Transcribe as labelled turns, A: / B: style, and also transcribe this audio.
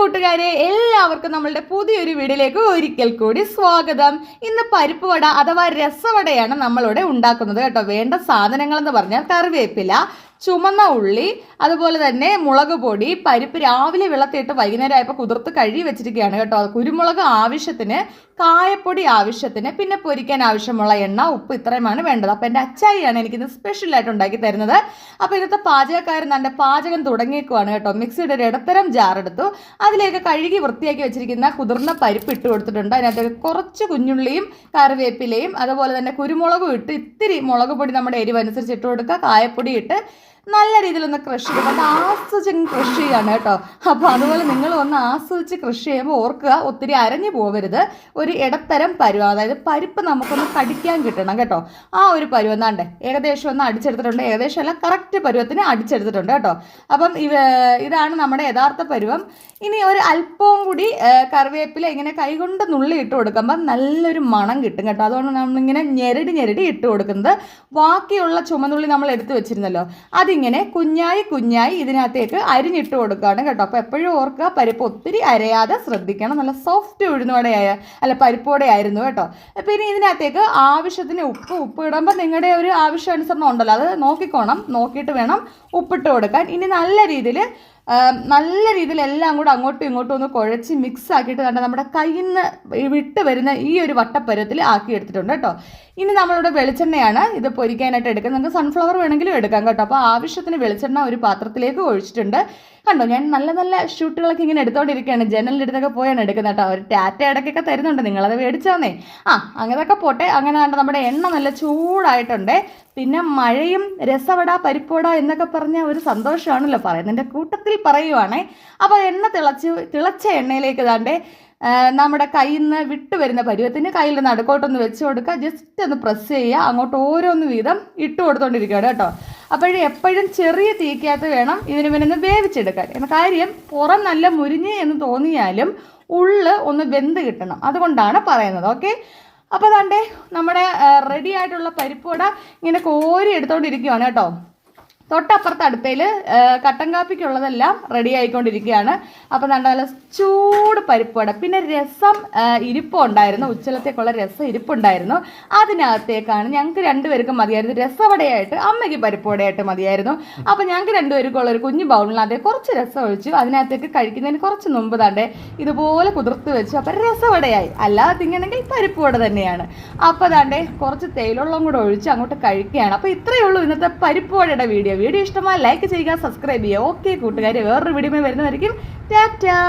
A: കൂട്ടുകാരെ എല്ലാവർക്കും നമ്മളുടെ പുതിയൊരു വീഡിയോയിലേക്ക് ഒരിക്കൽ കൂടി സ്വാഗതം. ഇന്ന് പരിപ്പ് വട അഥവാ രസവടയാണ് നമ്മളിവിടെ ഉണ്ടാക്കുന്നത് കേട്ടോ. വേണ്ട സാധനങ്ങൾ എന്ന് പറഞ്ഞാൽ കറിവേപ്പില ചുമന്ന ഉള്ളി അതുപോലെ തന്നെ മുളക് പൊടി പരിപ്പ് രാവിലെ വെള്ളത്തിയിട്ട് വൈകുന്നേരം ആയപ്പോൾ കുതിർത്ത് കഴുകി വെച്ചിരിക്കുകയാണ് കേട്ടോ. കുരുമുളക് ആവശ്യത്തിന് കായപ്പൊടി ആവശ്യത്തിന് പിന്നെ പൊരിക്കാൻ ആവശ്യമുള്ള എണ്ണ ഉപ്പ് ഇത്രയുമാണ് വേണ്ടത്. അപ്പോൾ എന്റെ അച്ചായിയാണ് എനിക്കിന്ന് സ്പെഷ്യലായിട്ട് ഉണ്ടാക്കി തരുന്നത്. അപ്പോൾ ഇന്നത്തെ പാചകക്കാരൻ എന്റെ പാചകം തുടങ്ങിയേക്കുവാണ് കേട്ടോ. മിക്സിയുടെ ഒരു ഇടത്തരം ജാറെടുത്തു അതിലേക്ക് കഴുകി വൃത്തിയാക്കി വെച്ചിരിക്കുന്ന കുതിർന്ന പരിപ്പ് ഇട്ട് കൊടുത്തിട്ടുണ്ട്. അതിനകത്ത് കുറച്ച് കുഞ്ഞുള്ളിയും കറിവേപ്പിലയും അതുപോലെ തന്നെ കുരുമുളകും ഇട്ട് ഇത്തിരി മുളക് പൊടി നമ്മുടെ എരിവനുസരിച്ച് ഇട്ട് കൊടുക്കുക കായപ്പൊടി ഇട്ട് നല്ല രീതിയിലൊന്ന് കൃഷി ചെയ്യും. അത് ആസ്വദിച്ച് കൃഷി ചെയ്യാണ് കേട്ടോ. അപ്പോൾ അതുപോലെ നിങ്ങൾ ഒന്ന് ആസ്വദിച്ച് കൃഷി ചെയ്യുമ്പോൾ ഓർക്കുക ഒത്തിരി അരഞ്ഞു പോകരുത് ഒരു ഇടത്തരം പരുവം അതായത് പരിപ്പ് നമുക്കൊന്ന് കടിക്കാൻ കിട്ടണം കേട്ടോ. ആ ഒരു പരുവം എന്നാണ്ട് ഏകദേശം ഒന്ന് അടിച്ചെടുത്തിട്ടുണ്ട്. ഏകദേശം അല്ല കറക്റ്റ് പരുവത്തിന് അടിച്ചെടുത്തിട്ടുണ്ട് കേട്ടോ. അപ്പം ഇവ ഇതാണ് നമ്മുടെ യഥാർത്ഥ പരുവം. ഇനി ഒരു അല്പവും കൂടി കറിവേപ്പില ഇങ്ങനെ കൈകൊണ്ട് നുള്ളി ഇട്ട് കൊടുക്കുമ്പോൾ നല്ലൊരു മണം കിട്ടും കേട്ടോ. അതുകൊണ്ട് നമ്മളിങ്ങനെ ഞെരടി ഞെരടി ഇട്ട് കൊടുക്കുന്നത്. ബാക്കിയുള്ള ചുമന്നുള്ളി നമ്മൾ എടുത്തു വെച്ചിരുന്നല്ലോ. അതിങ്ങനെ കുഞ്ഞായി കുഞ്ഞായി ഇതിനകത്തേക്ക് അരിഞ്ഞിട്ട് കൊടുക്കുകയാണ് കേട്ടോ. അപ്പോൾ എപ്പോഴും ഓർക്കുക പരിപ്പ് ഒത്തിരി അരയാതെ ശ്രദ്ധിക്കണം. നല്ല സോഫ്റ്റ് ഉഴുന്നുവടയായ അല്ല പരിപ്പോടെ ആയിരുന്നു കേട്ടോ പിന്നെ ഇതിനകത്തേക്ക് ആവശ്യത്തിന് ഉപ്പ് ഉപ്പ് ഇടുമ്പോൾ നിങ്ങളുടെ ഒരു ആവശ്യാനുസരണം ഉണ്ടല്ലോ. അത് നോക്കിക്കോണം നോക്കിയിട്ട് വേണം ഉപ്പിട്ട് കൊടുക്കാൻ. ഇനി നല്ല രീതിയിൽ നല്ല രീതിയിൽ എല്ലാം കൂടെ അങ്ങോട്ടും ഇങ്ങോട്ടും ഒന്ന് കുഴച്ച് മിക്സ് ആക്കിയിട്ട് കണ്ട നമ്മുടെ കയ്യിൽ നിന്ന് വിട്ട് വരുന്ന ഈ ഒരു വട്ടപ്പരുവത്തിൽ ആക്കി എടുത്തിട്ടുണ്ട് കേട്ടോ. ഇനി നമ്മളിവിടെ വെളിച്ചെണ്ണയാണ് ഇത് പൊരിക്കാനായിട്ട് എടുക്കുന്നത്. നമുക്ക് സൺഫ്ലവർ വേണമെങ്കിലും എടുക്കാം കേട്ടോ. അപ്പോൾ ആവശ്യത്തിന് വെളിച്ചെണ്ണ ഒരു പാത്രത്തിലേക്ക് ഒഴിച്ചിട്ടുണ്ട്. കണ്ടോ ഞാൻ നല്ല നല്ല ഷൂട്ടുകളൊക്കെ ഇങ്ങനെ എടുത്തോണ്ടിരിക്കുകയാണ്. ജനലിന്റെ അടുത്തൊക്കെ പോയാണ് എടുക്കുന്നത് കേട്ടോ. ഒരു ടാറ്റ ഇടയ്ക്കൊക്കെ തരുന്നുണ്ട്. നിങ്ങളത് മേടിച്ചോന്നേ. ആ അങ്ങനെയൊക്കെ പോട്ടെ. അങ്ങനെ നമ്മുടെ എണ്ണ നല്ല ചൂടായിട്ടുണ്ട്. പിന്നെ മഴയും രസവട പരിപ്പുവട എന്നൊക്കെ പറഞ്ഞ ഒരു സന്തോഷമാണല്ലോ പറയുന്നത്. പറയുന്നതിന്റെ കൂട്ടത്തിൽ പറയുവാണേ. അപ്പോൾ എണ്ണ തിളച്ച് തിളച്ച എണ്ണയിലേക്ക് താണ്ടേ നമ്മുടെ കയ്യിൽ നിന്ന് വിട്ട് വരുന്ന പരുവത്തിന് കയ്യിൽ നടുക്കോട്ടൊന്ന് വെച്ച് കൊടുക്കുക. ജസ്റ്റ് ഒന്ന് പ്രസ് ചെയ്യുക. അങ്ങോട്ട് ഓരോന്ന് വീതം ഇട്ട് കൊടുത്തോണ്ടിരിക്കുകയാണ് കേട്ടോ. അപ്പോഴും എപ്പോഴും ചെറിയ തീക്കകത്ത് വേണം ഇതിന് പിന്നെ ഒന്ന് വേവിച്ചെടുക്കാൻ. എന്ന കാര്യം പുറം നല്ല മുരിഞ്ഞ് എന്ന് തോന്നിയാലും ഉള്ള് ഒന്ന് വെന്ത് കിട്ടണം. അതുകൊണ്ടാണ് പറയുന്നത്. ഓക്കെ? അപ്പോൾ തണ്ടേ നമ്മുടെ റെഡി ആയിട്ടുള്ള പരിപ്പുവട ഇങ്ങനെ കോരി എടുത്തോണ്ടിരിക്കുകയാണ് കേട്ടോ. തൊട്ടപ്പുറത്ത് അടുപ്പയിൽ കട്ടൻ കാപ്പിക്കുള്ളതെല്ലാം റെഡി ആയിക്കൊണ്ടിരിക്കുകയാണ്. അപ്പോൾ നല്ല ചൂട് പരിപ്പ് പരിപ്പുവട. പിന്നെ രസം ഇരിപ്പുണ്ടായിരുന്നു. ഉച്ചലത്തേക്കുള്ള രസം ഇരിപ്പുണ്ടായിരുന്നു. അതിനകത്തേക്കാണ് ഞങ്ങൾക്ക് രണ്ടുപേർക്കും മതിയായിരുന്നു. രസവടയായിട്ട് അമ്മയ്ക്ക് പരിപ്പുവടയായിട്ട് മതിയായിരുന്നു. അപ്പോൾ ഞങ്ങൾക്ക് രണ്ടുപേർക്കും ഉള്ള ഒരു കുഞ്ഞു ബൗളിനകത്ത് കുറച്ച് രസം ഒഴിച്ചു. അതിനകത്തേക്ക് കഴിക്കുന്നതിന് കുറച്ച് മുമ്പ് തണ്ടേ ഇതുപോലെ കുതിർത്ത് വെച്ചു. അപ്പോൾ രസവടയായി. അല്ലാതെ തിങ്ങണമെങ്കിൽ പരിപ്പുവട തന്നെയാണ്. അപ്പോൾ താണ്ടേ കുറച്ച് തേയിലുള്ളം കൂടെ ഒഴിച്ച് അങ്ങോട്ട് കഴിക്കുകയാണ്. അപ്പോൾ ഇത്രയേ ഉള്ളൂ ഇന്നത്തെ പരിപ്പ് വടയുടെ വീഡിയോ വീഡിയോ ഇഷ്ടമായി ലൈക്ക് ചെയ്യുക സബ്സ്ക്രൈബ് ചെയ്യുക. ഓക്കെ കൂട്ടുകാർ വേറൊരു വീഡിയോ വരുന്നതായിരിക്കും. ടാറ്റാ.